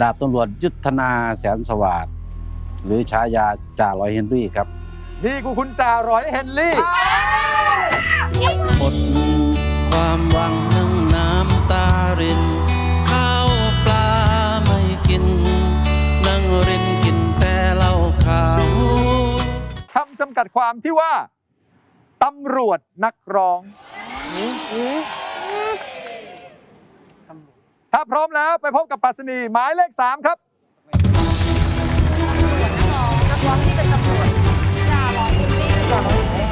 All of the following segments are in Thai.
ดาบตำรวจยุทธนาแสนสวัสดหรือฉายาจ่าร้อยเฮนรี่ครับ นี่กูคุณจ่าร้อยเฮนรี่อดความหวังนึ่งน้ำตารินข้าวปลาไม่กิน นั่งรินกินแต่เหล้าขาวคำจำกัดความที่ว่าตำรวจนักร้อง ถ้าพร้อมแล้วไปพบกับปรัชนีหมายเลข 3 ครับ นักร้องที่เป็นตำรวจจ่าร้อยเฮนรี่จ่าร้อยเฮนรี่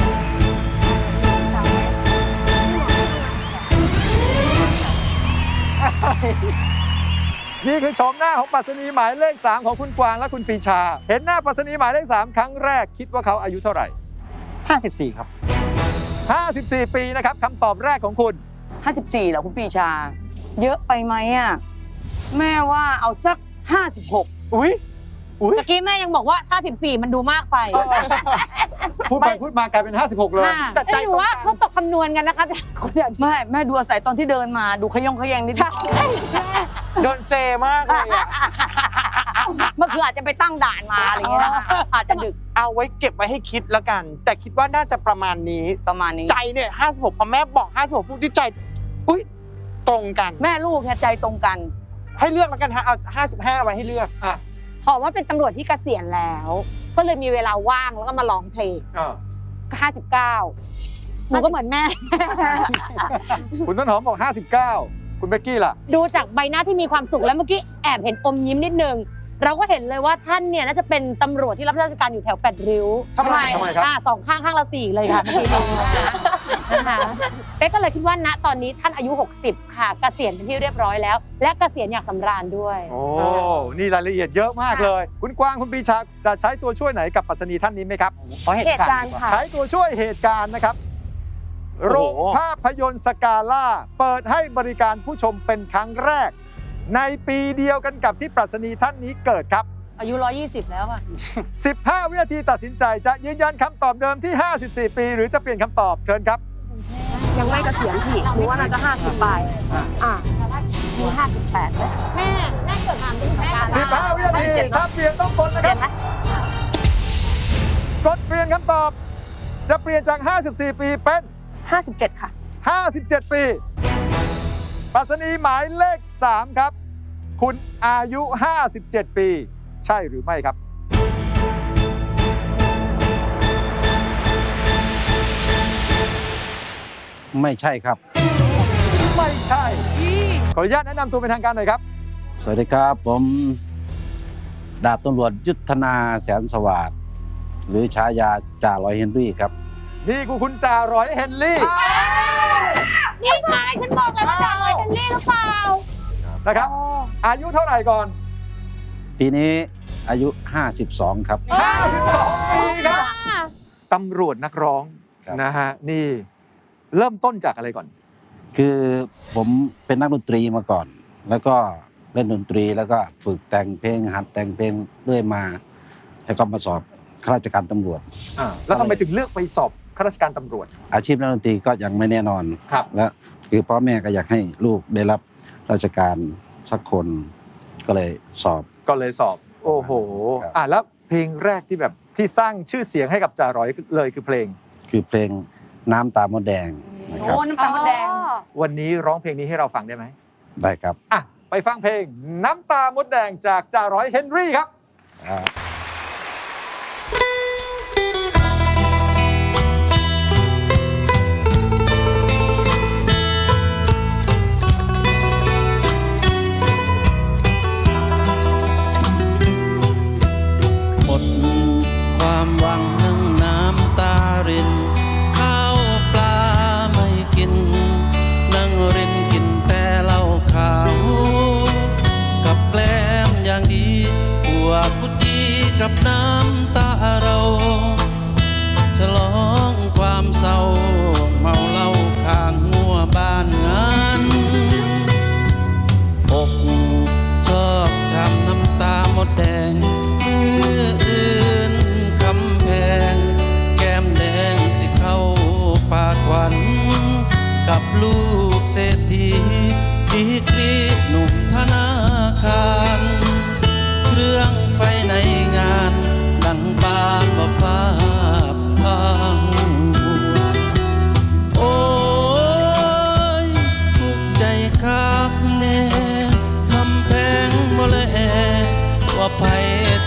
นี่คือโฉมหน้าของปรัชนีหมายเลข 3 ของคุณกวางและคุณปีชา เห็นหน้าปรัชนีหมายเลข 3 ครั้งแรกคิดว่าเขาอายุเท่าไหร่ 54 ครับ 54 ปีนะครับคำตอบแรกของคุณ 54เหรอคุณปีชา เยอะไปไหมอะแม่ว่าเอาสัก 56อุ้ยอุ้ย ตะกี้แม่ยังบอกว่าชา14 มันดูมากไปพูดไปพูดมากลายเป็น 56 เลย ค่ะแต่หนูว่าเขาตกคำนวณกันนะคะแต่คนจะไม่แม่ดูอาศัยตอนที่เดินมาดูขยงขยงนิดนึงโดนเซมากเลยอะเมื่อคืนอาจจะไปตั้งด่านมาอะไรอย่างเงี้ยนะคะอาจจะดึกเอาไว้เก็บไว้ให้คิดแล้วกัน แต่คิดว่าน่าจะประมาณนี้ ประมาณนี้ ใจเนี่ย 56พอแม่บอก 56ปุ๊บที่ใจ อุ้ย ตรงกัน แม่ลูกแค่ใจตรงกัน ให้เลือกแล้วกันฮะเอา55ไว้ให้เลือกอะขอว่าเป็นตำรวจที่เกษียณแล้ว ก็เลยมีเวลาว่างแล้วก็มาร้องเพลงอะ59หนูก็เหมือนแม่ คุณต้นหอมบอก 59 คุณเบกกี้ล่ะ ดูจากใบหน้าที่มีความสุขแล้วเมื่อกี้แอบเห็นอมยิ้มนิดนึง เราก็เห็นเลยว่าท่านเนี่ยน่าจะเป็นตำรวจที่รับราชการอยู่แถวแปดริ้วทำไมทำไมครับ อ่าสองข้างข้างละสี่เลยค่ะเมื่อกี้นี้ นะคะเป๊กก็เลยคิดว่าณตอนนี้ท่านอายุ 60 ค่ะเกษียณเป็นที่เรียบร้อยแล้ว และเกษียณอย่างสำราญด้วยโอ้ นี่รายละเอียดเยอะมากเลย คุณกวางคุณปีชาจะใช้ตัวช่วยไหนกับปรัชนีท่านนี้ไหมครับเพราะเหเหตุตุกาการรณ์ณ์ค่ะ ใช้ตัวช่วยเหตุการณ์นะครับโอ้โรโหงภาพยนตร์สกาล่าเปิดให้บริการผู้ชมเป็นครั้งแรก ในปีเดียวกันกับที่ปรัชนีท่านนี้เกิดครับ อายุ 120 แล้วอะ 15 วินาทีตัดสินใจจะยืนยันคำตอบเดิมที่ 54 ปี หรือจะเปลี่ยนคำตอบเชิญครับ ยังไม่เกษียณพี่หนูว่าน่าจะ50ปลายอะมี58ไหมแม่แม่เกิดมาเป็นแม่สาระ15วินาทีถ้าเปลี่ยนต้องกดนะครับกดเปลี่ยนคำตอบ จะเปลี่ยนจาก 54 ปีเป็น 57 ค่ะ 57 ปีปรัชนีหมายเลข 3 ครับ คุณอายุ 57 ปี ใช่หรือไม่ครับ ไม่ใช่ครับ ไม่ใช่ ขออนุญาตแนะนำตัวเป็นทางการหน่อยครับ สวัสดีครับ ผมดาบตำรวจยุทธนาแสนสวัสดหรือฉายาจ่าร้อยเฮนรี่ครับ นี่กูคุณจ่าร้อยเฮนรี่นี่ไงฉันบอกแล้วว่าจะเลยเป็นนี่หรือเปล่านะครับ อายุเท่าไหร่ก่อน ปีนี้อายุ 52 ครับ 52ปีครับตำรวจนักร้องครับ นะฮะนี่ เริ่มต้นจากอะไรก่อน คือผมเป็นนักดนตรีมาก่อน แล้วก็เล่นดนตรีแล้วก็ฝึกแต่งเพลงหัดแต่งเพลงเรื่อยมา แล้วก็มาสอบข้าราชการตำรวจ อ่าแล้วทำไมถึงเลือกไปสอบข้าราชการตำรวจ อาชีพนักดนตรีก็ยังไม่แน่นอน ครับ และคือพ่อแม่ก็อยากให้ลูกได้รับราชการสักคนก็เลยสอบ ก็เลยสอบ โอ้โห ครับ อ่าแล้วเพลงแรกที่แบบที่สร้างชื่อเสียงให้กับจ่าร้อยเลยคือเพลง คือเพลง น้ำตามดแดงนะครับโอ้น้ำตาลมดแดง วันนี้ร้องเพลงนี้ให้เราฟังได้ไหมได้ครับ อะ ไปฟังเพลงน้ำตามดแดงจากจ่าร้อยเฮนรี่ครับอ่าห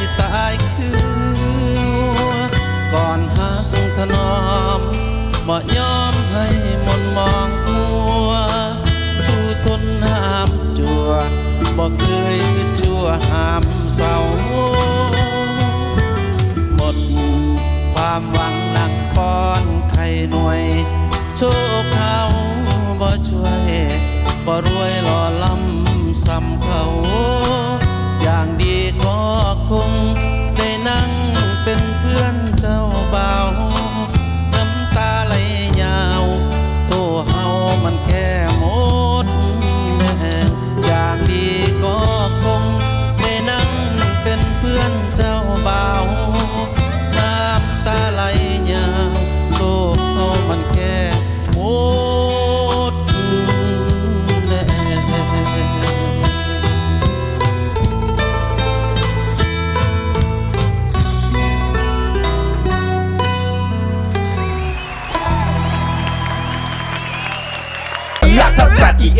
สิตายคือก่อนหักถนอมบ่ยอมให้มนมองมัว สู้ทนห้ามจัวบ่เคยคือจัวห้ามเศร้าหมดความหวังหนักป้อนไข่หน่วย โชคเขาบ่ช่วยบ่รวยหล่อล้ำซ้ำเขา ดีก็คงได้นั่งเป็นเพื่อนเจ้า